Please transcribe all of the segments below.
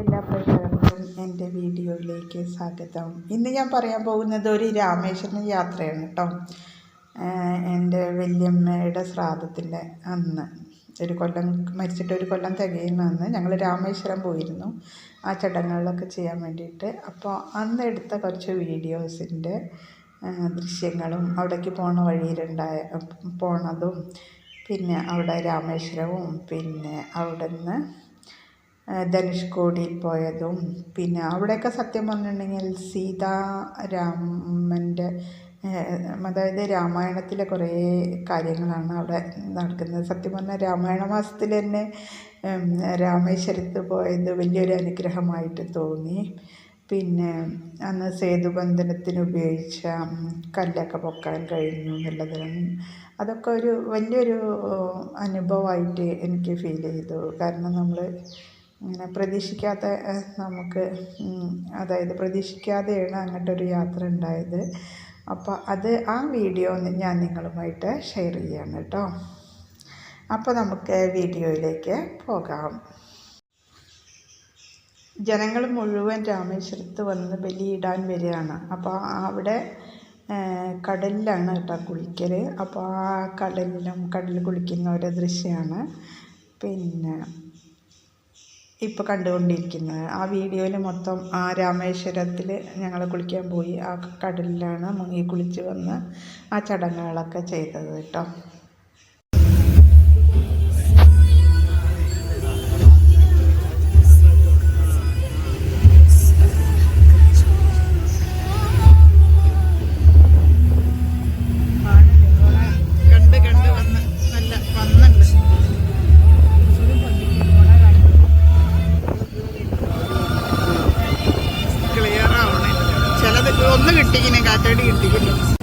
എല്ലാ പ്രേക്ഷകർക്കും എന്റെ വീഡിയോയിലേക്ക് സ്വാഗതം. ഇന്ന് ഞാൻ പറയാൻ പോകുന്നത് ഒരു രാമേശ്വരൻ യാത്രയാണ് കേട്ടോ. എന്റെ വല്യമ്മയുടെ ശ്രാദ്ധത്തിന്റെ അന്ന്. ഒരു കൊല്ലം മരിച്ചിട്ട് ഒരു കൊല്ലം തികയുന്ന അന്ന് ഞങ്ങൾ രാമേശ്വരം പോയിരുന്നു. ആ ചടങ്ങുകളൊക്കെ ചെയ്യാൻ വേണ്ടിയിട്ട്. അപ്പോൾ അന്ന് എടുത്ത കുറച്ച് വീഡിയോസിന്റെ ദൃശ്യങ്ങളും അവിടേക്ക് പോണ വഴിയിലുണ്ടായ പോണതും പിന്നെ അവിടെ രാമേശ്വരവും പിന്നെ അവിടെ നിന്ന് ധനുഷ്കോടിയിൽ പോയതും. പിന്നെ അവിടെയൊക്കെ സത്യം പറഞ്ഞിട്ടുണ്ടെങ്കിൽ സീതാരാമന്റെ അതായത് രാമായണത്തിലെ കുറേ കാര്യങ്ങളാണ് അവിടെ നടക്കുന്നത്. സത്യം പറഞ്ഞാൽ രാമായണ മാസത്തിൽ തന്നെ രാമേശ്വരത്ത് പോയത് വലിയൊരു അനുഗ്രഹമായിട്ട് തോന്നി. പിന്നെ അന്ന് സേതുബന്ധനത്തിന് ഉപയോഗിച്ച കല്ലൊക്കെ പൊക്കാൻ കഴിഞ്ഞു എന്നുള്ളതാണ് അതൊക്കെ ഒരു വലിയൊരു അനുഭവമായിട്ട് എനിക്ക് ഫീൽ ചെയ്തു. കാരണം നമ്മൾ ഇങ്ങനെ പ്രതീക്ഷിക്കാത്ത നമുക്ക് അതായത് പ്രതീക്ഷിക്കാതെയാണ് അങ്ങോട്ടൊരു യാത്ര ഉണ്ടായത്. അപ്പോൾ അത് ആ വീഡിയോ ഞാൻ നിങ്ങളുമായിട്ട് ഷെയർ ചെയ്യാണ് കേട്ടോ. അപ്പോൾ നമുക്ക് വീഡിയോയിലേക്ക് പോകാം. ജനങ്ങൾ മുഴുവൻ രാമേശ്വരത്ത് വന്ന് ബലിയിടാൻ വരികയാണ്. അപ്പോൾ അവിടെ കടലിലാണ് കേട്ടോ കുളിക്കൽ അപ്പോൾ ആ കടലിലും കടലിൽ കുളിക്കുന്ന ഒരു ദൃശ്യമാണ് പിന്നെ ഇപ്പോൾ കണ്ടുകൊണ്ടിരിക്കുന്നത് ആ വീഡിയോയിൽ മൊത്തം ആ രാമേശ്വരത്തിൽ ഞങ്ങൾ കുളിക്കാൻ പോയി. ആ കടലിലാണ് മുങ്ങി കുളിച്ച് വന്ന് ആ ചടങ്ങുകളൊക്കെ ചെയ്തത് കേട്ടോ. ഒന്ന് കിട്ടിക്കിനെ കാറ്റാടി കിട്ടിക്കില്ല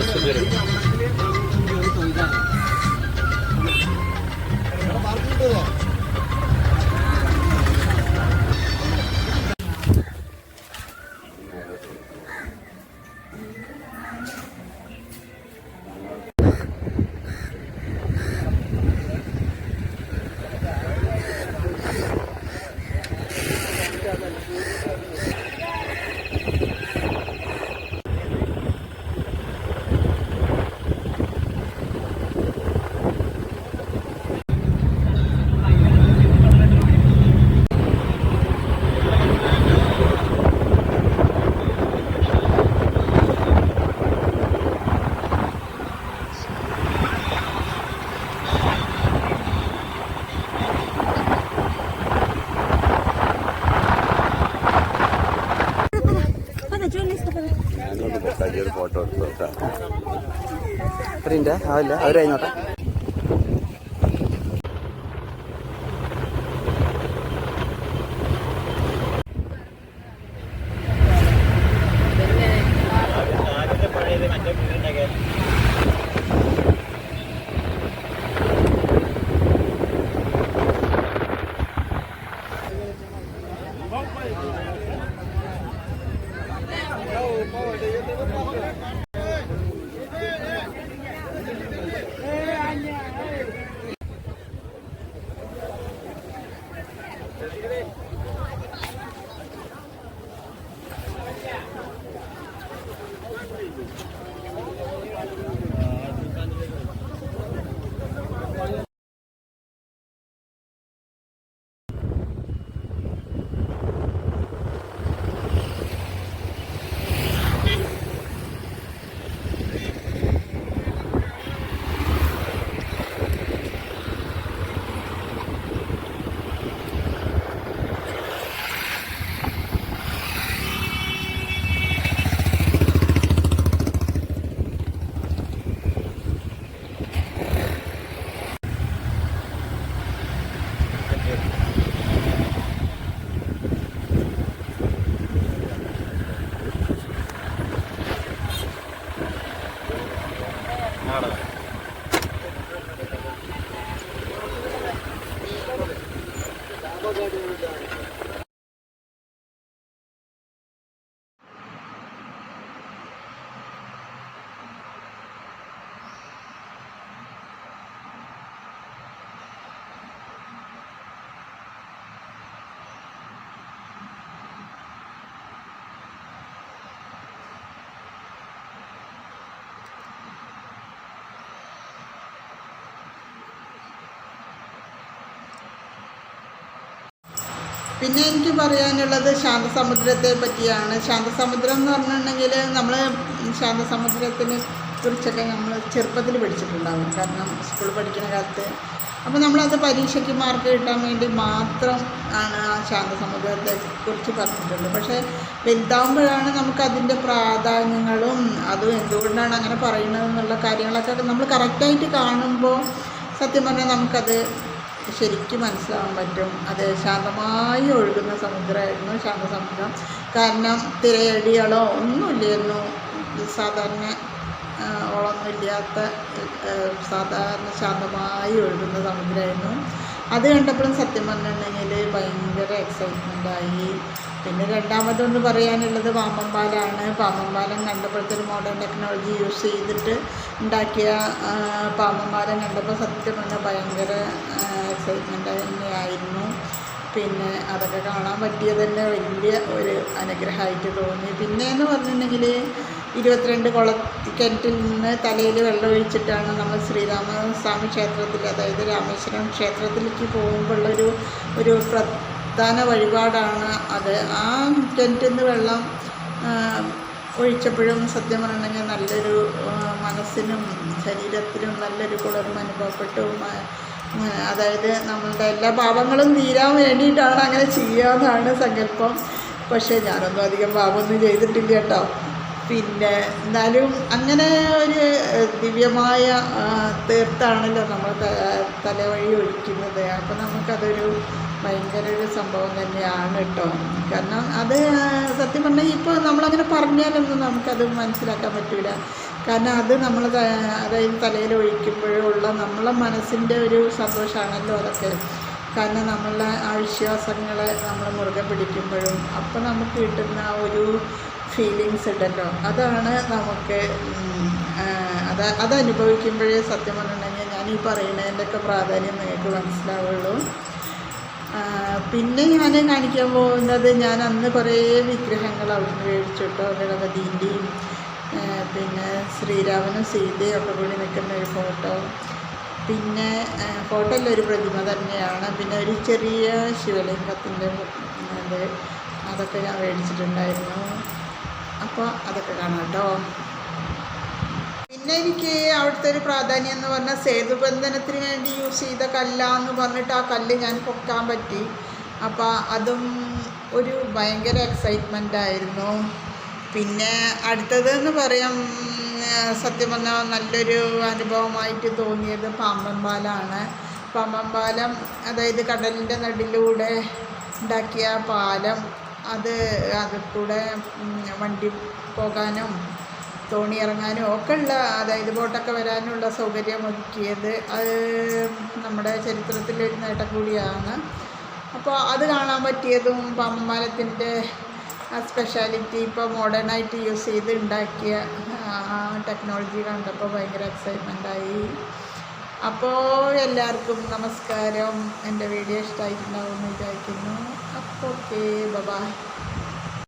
പ്രസിദ്ധീകരണം മിനിറ്റ് ആവില്ല അവരായി കഴിഞ്ഞോട്ടെ. പിന്നെ എനിക്ക് പറയാനുള്ളത് ശാന്തസമുദ്രത്തെ പറ്റിയാണ്. ശാന്തസമുദ്രം എന്ന് പറഞ്ഞിട്ടുണ്ടെങ്കിൽ നമ്മൾ ശാന്തസമുദ്രത്തിനെ കുറിച്ചൊക്കെ നമ്മൾ ചെറുപ്പത്തിൽ പഠിച്ചിട്ടുണ്ടാകും കാരണം സ്കൂളിൽ പഠിക്കുന്ന കാലത്ത്. അപ്പോൾ നമ്മളത് പരീക്ഷയ്ക്ക് മാർക്ക് കിട്ടാൻ വേണ്ടി മാത്രം ആണ് ആ ശാന്തസമുദ്രത്തെ കുറിച്ച് പറഞ്ഞിട്ടുള്ളത്. പക്ഷേ വലുതാകുമ്പോഴാണ് നമുക്ക് അതിന്റെ പ്രാധാന്യങ്ങളും അതും എന്തുകൊണ്ടാണ് അങ്ങനെ പറയുന്നത് എന്നുള്ള കാര്യങ്ങളൊക്കെ നമ്മൾ കറക്റ്റായിട്ട് കാണുമ്പോൾ സത്യം പറഞ്ഞാൽ നമുക്കത് ശരിക്കും മനസ്സിലാവാൻ പറ്റും. അത് ശാന്തമായി ഒഴുകുന്ന സമുദ്രമായിരുന്നു ശാന്തസമുദ്രം. കാരണം തിരയടികളോ ഒന്നുമില്ലായിരുന്നു സാധാരണ ഓളൊന്നുമില്ലാത്ത സാധാരണ ശാന്തമായി ഒഴുകുന്ന സമുദ്രമായിരുന്നു. അത് കണ്ടപ്പോഴും സത്യം പറഞ്ഞിട്ടുണ്ടെങ്കിൽ ഭയങ്കര എക്സൈറ്റ്മെന്റായി പിന്നെ രണ്ടാമതൊന്ന് പറയാനുള്ളത് പാമ്പമ്പാലാണ് പാമ്പമ്പാലം കണ്ടപ്പോഴത്തേന് മോഡേൺ ടെക്നോളജി യൂസ് ചെയ്തിട്ട് ഉണ്ടാക്കിയ പാമ്പമ്പാലം കണ്ടപ്പോൾ സത്യം പറഞ്ഞാൽ ഭയങ്കര എക്സൈറ്റ്മെന്റ് തന്നെയായിരുന്നു. പിന്നെ അതൊക്കെ കാണാൻ പറ്റിയത് തന്നെ വലിയ ഒരു അനുഗ്രഹമായിട്ട് തോന്നി. പിന്നെ എന്ന് പറഞ്ഞിട്ടുണ്ടെങ്കിൽ ഇരുപത്തിരണ്ട് കുള കിണറ്റിൽ നിന്ന് തലയിൽ വെള്ളമൊഴിച്ചിട്ടാണ് നമ്മൾ ശ്രീരാമസ്വാമി ക്ഷേത്രത്തിൽ അതായത് രാമേശ്വരം ക്ഷേത്രത്തിലേക്ക് പോകുമ്പോഴുള്ളൊരു ഒരു പ്രധാന വഴിപാടാണ് അത്. ആ കിണറ്റിൽ നിന്ന് വെള്ളം ഒഴിച്ചപ്പോഴും സത്യം പറഞ്ഞിട്ടുണ്ടെങ്കിൽ നല്ലൊരു മനസ്സിനും ശരീരത്തിനും നല്ലൊരു കുളിർമ അനുഭവപ്പെട്ടു അതായത് നമ്മളുടെ എല്ലാ പാപങ്ങളും തീരാൻ വേണ്ടിയിട്ടാണ് അങ്ങനെ ചെയ്യാന്നാണ് സങ്കല്പം. പക്ഷേ ഞാനൊന്നും അധികം പാപമൊന്നും ചെയ്തിട്ടില്ല കേട്ടോ. പിന്നെ എന്നാലും അങ്ങനെ ഒരു ദിവ്യമായ തീർത്ഥാണല്ലോ നമ്മൾ തലവഴി ഒഴിക്കുന്നത്. അപ്പോൾ നമുക്കതൊരു ഭയങ്കര ഒരു സംഭവം തന്നെയാണ് കേട്ടോ. കാരണം അത് സത്യം പറഞ്ഞാൽ ഇപ്പോൾ നമ്മളങ്ങനെ പറഞ്ഞാലൊന്നും നമുക്കത് മനസ്സിലാക്കാൻ പറ്റില്ല കാരണം അത് നമ്മൾ അതായത് തലയിൽ ഒഴിക്കുമ്പോഴുള്ള നമ്മളെ മനസ്സിന്റെ ഒരു സന്തോഷമാണല്ലോ അതൊക്കെ. കാരണം നമ്മളെ ആ വിശ്വാസങ്ങളെ നമ്മൾ മുറുകെ പിടിക്കുമ്പോഴും അപ്പം നമുക്ക് കിട്ടുന്ന ആ ഒരു ഫീലിങ്സ് ഉണ്ടല്ലോ. അതാണ് നമുക്ക് അത് അത് അനുഭവിക്കുമ്പോഴേ സത്യം പറഞ്ഞിട്ടുണ്ടെങ്കിൽ ഞാൻ ഈ പറയുന്നതിന്റെയൊക്കെ പ്രാധാന്യം നിങ്ങൾക്ക് മനസ്സിലാവുള്ളൂ. പിന്നെ ഞാൻ കാണിക്കാൻ പോകുന്നത് ഞാൻ അന്ന് കുറേ വിഗ്രഹങ്ങൾ അവിടുന്ന് നിന്ന് മേടിച്ചിട്ടോ ഗണപതിന്റെയും പിന്നെ ശ്രീരാമനും സീതയും ഒക്കെ കൂടി നിൽക്കുന്ന ഒരു ഫോട്ടോ. പിന്നെ ഫോട്ടോയിൽ ഒരു പ്രതിമ തന്നെയാണ്. പിന്നെ ഒരു ചെറിയ ശിവലിംഗത്തിന്റെ അത് അതൊക്കെ ഞാൻ മേടിച്ചിട്ടുണ്ടായിരുന്നു. അപ്പോൾ അതൊക്കെ കാണാം കേട്ടോ. പിന്നെ എനിക്ക് അവിടുത്തെ ഒരു പ്രാധാന്യം എന്ന് പറഞ്ഞാൽ സേതുബന്ധനത്തിന് വേണ്ടി യൂസ് ചെയ്ത കല്ലാന്ന് പറഞ്ഞിട്ട് ആ കല്ല് ഞാൻ പൊക്കാൻ പറ്റി. അപ്പോൾ അതും ഒരു ഭയങ്കര എക്സൈറ്റ്മെന്റ് ആയിരുന്നു. പിന്നെ അടുത്തതെന്ന് പറയാം സത്യം പറഞ്ഞാൽ നല്ലൊരു അനുഭവമായിട്ട് തോന്നിയത് പാമ്പൻപാലാണ്. പാമ്പൻപാലം പാമ്പൻ പാലം അതായത് കടലിന്റെ നടുവിലൂടെ ഉണ്ടാക്കിയ പാലം അത് അതിൽ കൂടെ വണ്ടി പോകാനും തോണി ഇറങ്ങാനും ഒക്കെ ഉള്ള അതായത് ബോട്ടൊക്കെ വരാനുള്ള സൗകര്യം ഒരുക്കിയത് അത് നമ്മുടെ ചരിത്രത്തിലൊരു നേട്ടം കൂടിയാണ്. അപ്പോൾ അത് കാണാൻ പറ്റിയതും പാമ്പന്മാലത്തിന്റെ ആ സ്പെഷ്യാലിറ്റി ഇപ്പോൾ മോഡേണായിട്ട് യൂസ് ചെയ്ത് ഉണ്ടാക്കിയ ആ ടെക്നോളജി കണ്ടപ്പോൾ ഭയങ്കര എക്സൈറ്റ്മെന്റായി അപ്പോൾ എല്ലാവർക്കും നമസ്കാരം. എന്റെ വീഡിയോ ഇഷ്ടമായിട്ടുണ്ടാവും എന്ന് വിചാരിക്കുന്നു. അപ്പോൾ ഓക്കെ ബൈ